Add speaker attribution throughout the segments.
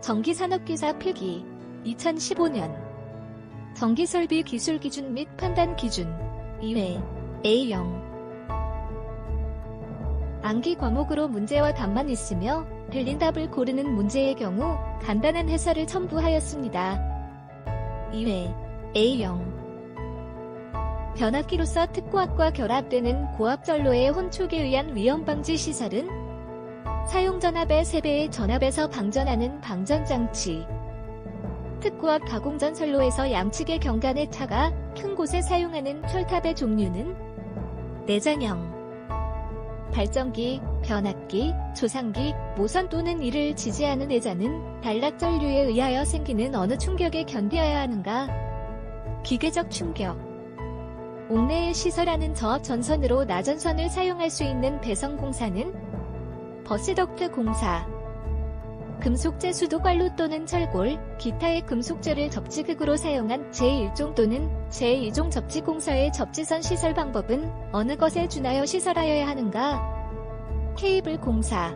Speaker 1: 전기산업기사 필기 2015년. 전기설비 기술 기준 및 판단 기준 2회 A형. 암기 과목으로 문제와 답만 있으며 틀린 답을 고르는 문제의 경우 간단한 해설을 첨부하였습니다. 2회 A형. 변압기로서 특고압과 결합되는 고압 전로의 혼축에 의한 위험 방지 시설은 사용 전압의 3배의 전압에서 방전하는 방전장치 특고압 가공전 선로에서 양측의 경관의 차가 큰 곳에 사용하는 철탑의 종류는 내장형 발전기, 변압기, 조상기, 모선 또는 이를 지지하는 내자는 단락전류에 의하여 생기는 어느 충격에 견디어야 하는가? 기계적 충격 옥내에 시설하는 저압 전선으로 나전선을 사용할 수 있는 배선공사는 버스덕트 공사 금속재 수도관로 또는 철골, 기타의 금속재를 접지극으로 사용한 제1종 또는 제2종 접지공사의 접지선 시설 방법은 어느 것에 준하여 시설하여야 하는가? 케이블 공사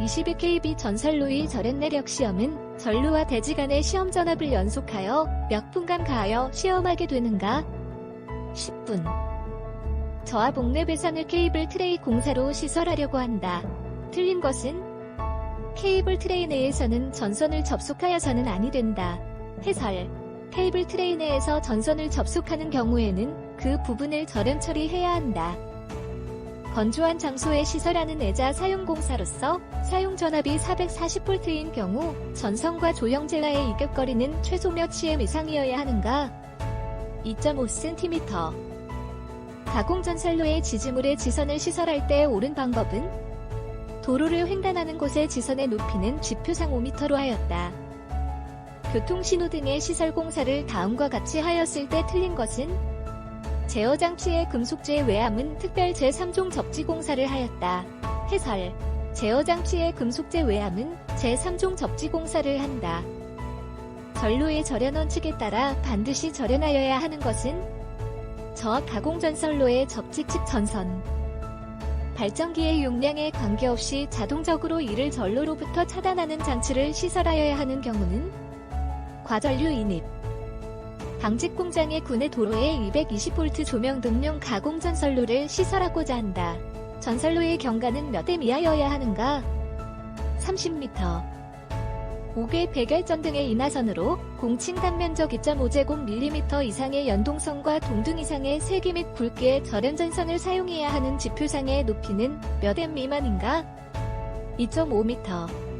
Speaker 1: 22kb 전설로의 절연 내력 시험은 전루와 대지 간의 시험 전압을 연속하여 몇 분간 가하여 시험하게 되는가? 10분 옥내 배선을 케이블 트레이 공사로 시설하려고 한다. 틀린 것은 케이블 트레이 내에서는 전선을 접속하여서는 아니 된다. 해설 케이블 트레이 내에서 전선을 접속하는 경우에는 그 부분을 절연 처리해야 한다. 건조한 장소에 시설하는 내자 사용공사로서 사용 전압이 440V인 경우 전선과 조형제와의 이격거리는 최소 몇 cm 이상이어야 하는가? 2.5cm 가공전선로의 지지물의 지선을 시설할 때 옳은 방법은 도로를 횡단하는 곳의 지선의 높이는 지표상 5m로 하였다. 교통신호 등의 시설 공사를 다음과 같이 하였을 때 틀린 것은 제어장치의 금속재 외암은 특별 제3종 접지 공사를 하였다. 해설 제어장치의 금속재 외암은 제3종 접지 공사를 한다. 전로의 절연 원칙에 따라 반드시 절연하여야 하는 것은 저압 가공전선로의 접지측 전선 발전기의 용량에 관계없이 자동적으로 이를 전로로부터 차단하는 장치를 시설하여야 하는 경우는 과전류 인입 방직 공장의 군의 도로에 220V 조명 등용 가공전선로를 시설하고자 한다. 전선로의 경과는 몇 m 이하여야 하는가? 30m 5개 백열전 등의 인하선으로 공칭 단 면적 2.5제곱밀리미터 이상의 연동선과 동등 이상의 세기 및 굵기의 절연전선을 사용해야 하는 지표상의 높이는 몇 m 미만인가? 2.5m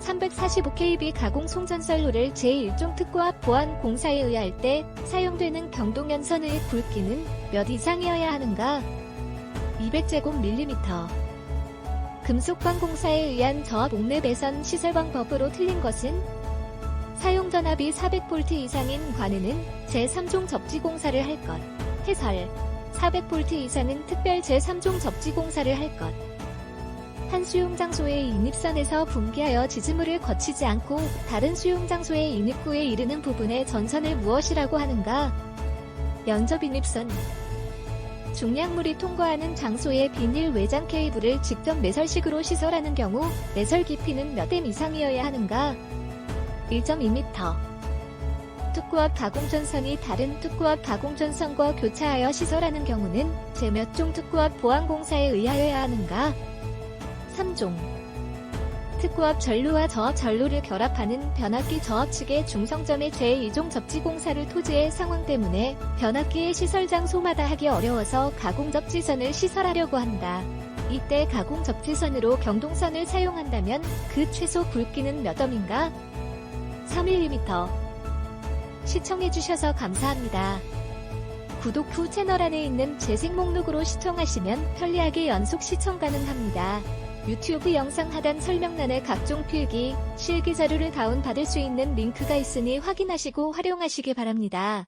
Speaker 1: 345kb 가공 송전선로를 제1종 특고압 보안 공사에 의할 때 사용되는 경동연선의 굵기는 몇 이상이어야 하는가? 200제곱밀리미터 금속관 공사에 의한 저압 옥내 배선 시설 방법으로 틀린 것은 사용 전압이 400V 이상인 관에는 제3종 접지 공사를 할 것. 해설 400V 이상은 특별 제3종 접지 공사를 할 것. 한 수용 장소의 인입선에서 분기하여 지지물을 거치지 않고 다른 수용 장소의 인입구에 이르는 부분의 전선을 무엇이라고 하는가? 면접 인입선 중량물이 통과하는 장소에 비닐 외장 케이블을 직접 매설식으로 시설하는 경우 매설 깊이는 몇 m 이상이어야 하는가? 1.2m 특고압 가공전선이 다른 특고압 가공전선과 교차하여 시설하는 경우는 제몇종 특고압 보안공사에 의하여야 하는가? 3종 특고압 전루와 저압 전루를 결합하는 변압기 저압 측의 중성점의 제2종 접지 공사를 토지의 상황 때문에 변압기의 시설 장소마다 하기 어려워서 가공 접지선을 시설하려고 한다. 이때 가공 접지선으로 경동선을 사용한다면 그 최소 굵기는 몇 엄인가? 3mm 시청해주셔서 감사합니다. 구독 후 채널 안에 있는 재생 목록으로 시청하시면 편리하게 연속 시청 가능합니다. 유튜브 영상 하단 설명란에 각종 필기, 실기 자료를 다운받을 수 있는 링크가 있으니 확인하시고 활용하시기 바랍니다.